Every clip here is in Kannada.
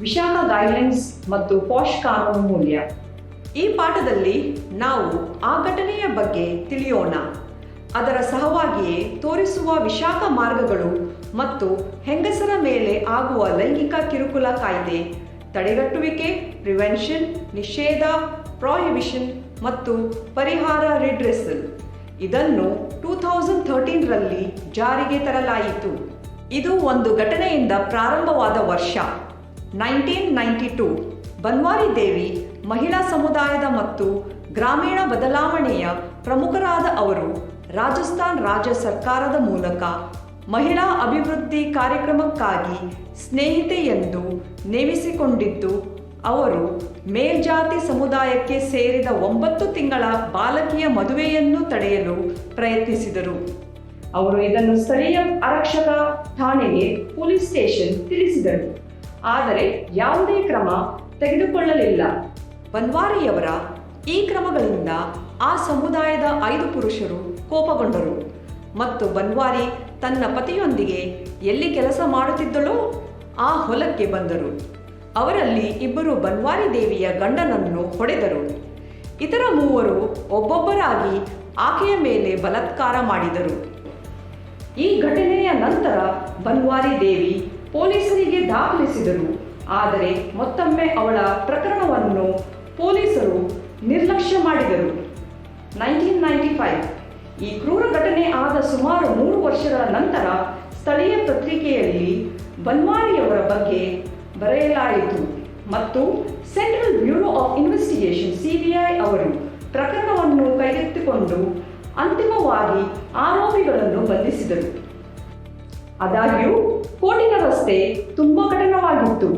ವಿಶಾಖ ಗೈಡ್ಲೈನ್ಸ್ ಮತ್ತು ಪಾಶ್ ಕಾನೂನು ಮೂಲ್ಯ. ಈ ಪಾಠದಲ್ಲಿ ನಾವು ಆ ಘಟನೆಯ ಬಗ್ಗೆ ತಿಳಿಯೋಣ. ಅದರ ಸಹವಾಗಿಯೇ ತೋರಿಸುವ ವಿಶಾಖ ಮಾರ್ಗಗಳು ಮತ್ತು ಹೆಂಗಸರ ಮೇಲೆ ಆಗುವ ಲೈಂಗಿಕ ಕಿರುಕುಳ ಕಾಯ್ದೆ, ತಡೆಗಟ್ಟುವಿಕೆ ಪ್ರಿವೆನ್ಷನ್ ನಿಷೇಧ ಪ್ರಾಹಿಬಿಷನ್ ಮತ್ತು ಪರಿಹಾರ ರಿಡ್ರೆಸಲ್ ಇದನ್ನು ಟೂ ಥೌಸಂಡ್ ಥರ್ಟೀನ್ರಲ್ಲಿ ಜಾರಿಗೆ ತರಲಾಯಿತು. ಇದು ಒಂದು ಘಟನೆಯಿಂದ ಪ್ರಾರಂಭವಾದ ವರ್ಷ. Nineteen ninety two, Banwari Devi ಮಹಿಳಾ ಸಮುದಾಯದ ಮತ್ತು ಗ್ರಾಮೀಣ ಬದಲಾವಣೆಯ ಪ್ರಮುಖರಾದ ಅವರು ರಾಜಸ್ಥಾನ್ ರಾಜ್ಯ ಸರ್ಕಾರದ ಮೂಲಕ ಮಹಿಳಾ ಅಭಿವೃದ್ಧಿ ಕಾರ್ಯಕ್ರಮಕ್ಕಾಗಿ ಸ್ನೇಹಿತೆ ಎಂದು ನೇಮಿಸಿಕೊಂಡಿದ್ದು, ಅವರು ಮೇಲ್ಜಾತಿ ಸಮುದಾಯಕ್ಕೆ ಸೇರಿದ ಒಂಬತ್ತು ತಿಂಗಳ ಬಾಲಕಿಯ ಮದುವೆಯನ್ನು ತಡೆಯಲು ಪ್ರಯತ್ನಿಸಿದರು. ಅವರು ಇದನ್ನು ಸ್ಥಳೀಯ ಆರಕ್ಷಕ ಠಾಣೆಗೆ ಪೊಲೀಸ್ ಸ್ಟೇಷನ್ ತಿಳಿಸಿದರು. ಆದರೆ ಯಾವುದೇ ಕ್ರಮ ತೆಗೆದುಕೊಳ್ಳಲಿಲ್ಲ. ಬನ್ವಾರಿಯವರ ಈ ಕ್ರಮಗಳಿಂದ ಆ ಸಮುದಾಯದ ಐದು ಪುರುಷರು ಕೋಪಗೊಂಡರು. ಮತ್ತು ಬನ್ವಾರಿ ತನ್ನ ಪತಿಯೊಂದಿಗೆ ಎಲ್ಲಿ ಕೆಲಸ ಮಾಡುತ್ತಿದ್ದಳೋ ಆ ಹೊಲಕ್ಕೆ ಬಂದರು. ಅವರಲ್ಲಿ ಇಬ್ಬರು ಬನ್ವಾರಿ ದೇವಿಯ ಗಂಡನನ್ನು ಹೊಡೆದರು. ಇತರ ಮೂವರು ಒಬ್ಬೊಬ್ಬರಾಗಿ ಆಕೆಯ ಮೇಲೆ ಬಲತ್ಕಾರ ಮಾಡಿದರು. ಈ ಘಟನೆಯ ನಂತರ ಬನ್ವಾರಿ ದೇವಿ ಪೊಲೀಸರಿಗೆ ದಾಖಲಿಸಿದರು ಆದರೆ ಮತ್ತೊಮ್ಮೆ ಅವಳ ಪ್ರಕರಣವನ್ನು ಪೊಲೀಸರು ನಿರ್ಲಕ್ಷ್ಯ ಮಾಡಿದರು. ನೈನ್ಟೀನ್ ನೈಂಟಿ ಫೈವ್ ಈ ಕ್ರೂರ ಘಟನೆ ಆದ ಸುಮಾರು ಮೂರು ವರ್ಷಗಳ ನಂತರ ಸ್ಥಳೀಯ ಪತ್ರಿಕೆಯಲ್ಲಿ ಬನ್ವಾರಿಯವರ ಬಗ್ಗೆ ಬರೆಯಲಾಯಿತು ಮತ್ತು central bureau of investigation CBI ಅವರು ಪ್ರಕರಣವನ್ನು ಕೈಗೆತ್ತಿಕೊಂಡು ಅಂತಿಮವಾಗಿ ಆರೋಪಿಗಳನ್ನು ಬಂಧಿಸಿದರು. ಆದಾಗ್ಯೂ ಕೋರ್ಟಿನ ರಸ್ತೆ ತುಂಬಾ ಕಠಿಣವಾಗಿತ್ತು.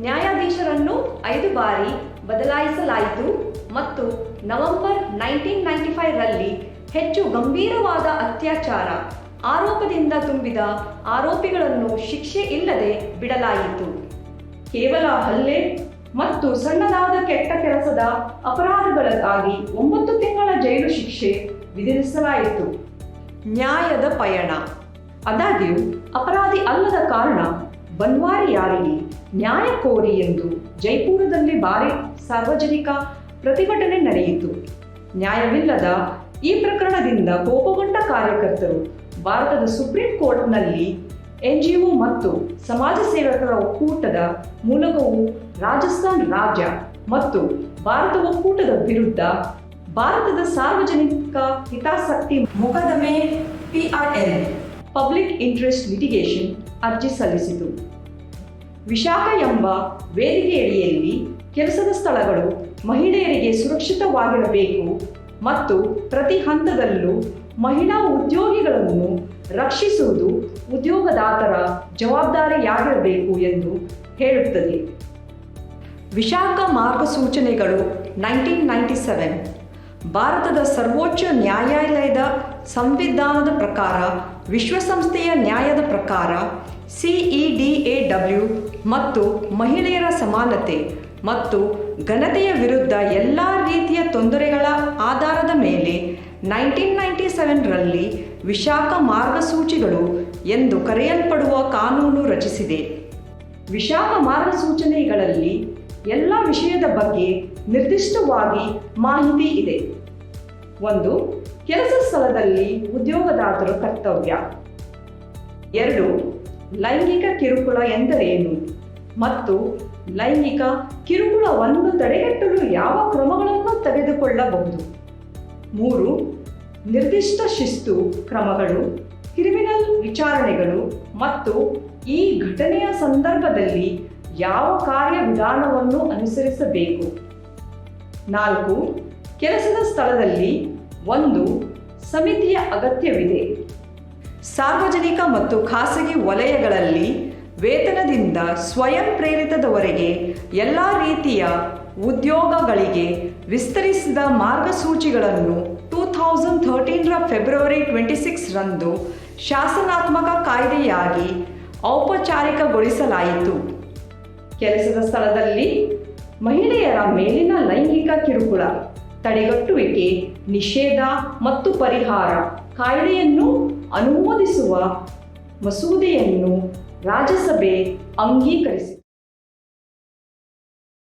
ನ್ಯಾಯಾಧೀಶರನ್ನು ಐದು ಬಾರಿ ಬದಲಾಯಿಸಲಾಯಿತು ಮತ್ತು ನವೆಂಬರ್ ನೈನ್ಟೀನ್ ನೈಂಟಿ ರಲ್ಲಿ ಹೆಚ್ಚು ಗಂಭೀರವಾದ ಅತ್ಯಾಚಾರ, ಆರೋಪದಿಂದ ತುಂಬಿದ ಆರೋಪಿಗಳನ್ನು ಶಿಕ್ಷೆ ಇಲ್ಲದೆ ಬಿಡಲಾಯಿತು. ಕೇವಲ ಹಲ್ಲೆ ಮತ್ತು ಸಣ್ಣದಾದ ಕೆಟ್ಟ ಕೆಲಸದ ಅಪರಾಧಗಳಿಗಾಗಿ ಒಂಬತ್ತು ತಿಂಗಳ ಜೈಲು ಶಿಕ್ಷೆ ವಿಧಿಸಲಾಯಿತು. ನ್ಯಾಯದ ಪಯಣ. ಆದಾಗ್ಯೂ ಅಪರಾಧಿ ಅಲ್ಲದ ಕಾರಣ ಬನ್ವಾರಿ ಯಾರಿಗೆ ನ್ಯಾಯ ಕೋರಿ ಎಂದು ಜೈಪುರದಲ್ಲಿ ಭಾರಿ ಸಾರ್ವಜನಿಕ ಪ್ರತಿಭಟನೆ ನಡೆಯಿತು. ನ್ಯಾಯವಿಲ್ಲದ ಈ ಪ್ರಕರಣದಿಂದ ಕೋಪಗೊಂಡ ಕಾರ್ಯಕರ್ತರು ಭಾರತದ ಸುಪ್ರೀಂ ಕೋರ್ಟ್ನಲ್ಲಿ ಎನ್ಜಿಒ ಮತ್ತು ಸಮಾಜ ಸೇವಕರ ಒಕ್ಕೂಟದ ಮೂಲಕವೂ ರಾಜಸ್ಥಾನ್ ರಾಜ್ಯ ಮತ್ತು ಭಾರತ ಒಕ್ಕೂಟದ ವಿರುದ್ಧ ಭಾರತದ ಸಾರ್ವಜನಿಕ ಹಿತಾಸಕ್ತಿ ಮೊಕದ್ದಮೆ ಪಿಆರ್ಎಲ್ ಪಬ್ಲಿಕ್ ಇಂಟ್ರೆಸ್ಟ್ ಲಿಟಿಗೇಷನ್ ಅರ್ಜಿ ಸಲ್ಲಿಸಿತು. ವಿಶಾಖ ಎಂಬ ವೇದಿಕೆಯಡಿಯಲ್ಲಿ ಕೆಲಸದ ಸ್ಥಳಗಳು ಮಹಿಳೆಯರಿಗೆ ಸುರಕ್ಷಿತವಾಗಿರಬೇಕು ಮತ್ತು ಪ್ರತಿ ಹಂತದಲ್ಲೂ ಮಹಿಳಾ ಉದ್ಯೋಗಿಗಳನ್ನು ರಕ್ಷಿಸುವುದು ಉದ್ಯೋಗದಾತರ ಜವಾಬ್ದಾರಿಯಾಗಿರಬೇಕು ಎಂದು ಹೇಳುತ್ತದೆ. ವಿಶಾಖ ಮಾರ್ಗಸೂಚನೆಗಳು ನೈನ್ಟೀನ್ ನೈಂಟಿ ಸೆವೆನ್ ಭಾರತದ ಸರ್ವೋಚ್ಚ ನ್ಯಾಯಾಲಯದ ಸಂವಿಧಾನದ ಪ್ರಕಾರ, ವಿಶ್ವಸಂಸ್ಥೆಯ ನ್ಯಾಯದ ಪ್ರಕಾರ ಸಿಇಡಿಎ ಡಬ್ಲ್ಯೂ ಮತ್ತು ಮಹಿಳೆಯರ ಸಮಾನತೆ ಮತ್ತು ಘನತೆಯ ವಿರುದ್ಧ ಎಲ್ಲ ರೀತಿಯ ತೊಂದರೆಗಳ ಆಧಾರದ ಮೇಲೆ ನೈನ್ಟೀನ್ ನೈಂಟಿ ಸೆವೆನ್ರಲ್ಲಿ ವಿಶಾಖ ಮಾರ್ಗಸೂಚಿಗಳು ಎಂದು ಕರೆಯಲ್ಪಡುವ ಕಾನೂನು ರಚಿಸಿದೆ. ವಿಶಾಖ ಮಾರ್ಗಸೂಚನೆಗಳಲ್ಲಿ ಎಲ್ಲ ವಿಷಯದ ಬಗ್ಗೆ ನಿರ್ದಿಷ್ಟವಾಗಿ ಮಾಹಿತಿ ಇದೆ. ಒಂದು, ಕೆಲಸ ಸ್ಥಳದಲ್ಲಿ ಉದ್ಯೋಗದಾತರ ಕರ್ತವ್ಯ. ಎರಡು, ಲೈಂಗಿಕ ಕಿರುಕುಳ ಎಂದರೇನು? ಮತ್ತು, ಲೈಂಗಿಕ ಕಿರುಕುಳವನ್ನು ತಡೆಗಟ್ಟಲು ಯಾವ ಕ್ರಮಗಳನ್ನು ತೆಗೆದುಕೊಳ್ಳಬಹುದು? ಮೂರು, ನಿರ್ದಿಷ್ಟ ಶಿಸ್ತು ಕ್ರಮಗಳು, ಕ್ರಿಮಿನಲ್ ವಿಚಾರಣೆಗಳು ಮತ್ತು ಈ ಘಟನೆಯ ಸಂದರ್ಭದಲ್ಲಿ ಯಾವ ಕಾರ್ಯವಿಧಾನವನ್ನು ಅನುಸರಿಸಬೇಕು? ನಾಲ್ಕು, ಕೆಲಸದ ಸ್ಥಳದಲ್ಲಿ ಒಂದು, ಸಮಿತಿಯ ಅಗತ್ಯವಿದೆ. ಸಾರ್ವಜನಿಕ ಮತ್ತು ಖಾಸಗಿ ವಲಯಗಳಲ್ಲಿ ವೇತನದಿಂದ ಸ್ವಯಂ ಪ್ರೇರಿತದವರೆಗೆ ಎಲ್ಲ ರೀತಿಯ ಉದ್ಯೋಗಗಳಿಗೆ ವಿಸ್ತರಿಸಿದ ಮಾರ್ಗಸೂಚಿಗಳನ್ನು ಟೂ ಥೌಸಂಡ್ ಥರ್ಟೀನ್ರ ಫೆಬ್ರವರಿ ಟ್ವೆಂಟಿ ಸಿಕ್ಸ್ರಂದು ಶಾಸನಾತ್ಮಕ ಕಾಯ್ದೆಯಾಗಿ ಔಪಚಾರಿಕಗೊಳಿಸಲಾಯಿತು. ಕೆಲಸದ ಸ್ಥಳದಲ್ಲಿ ಮಹಿಳೆಯರ ಮೇಲಿನ ಲೈಂಗಿಕ ಕಿರುಕುಳ, ತಡೆಗಟ್ಟುವಿಕೆ, ನಿಷೇಧ ಮತ್ತು ಪರಿಹಾರ ಕಾಯ್ದೆಯನ್ನು ಅನುಮೋದಿಸುವ ಮಸೂದೆಯನ್ನು ರಾಜ್ಯಸಭೆ ಅಂಗೀಕರಿಸಿದೆ.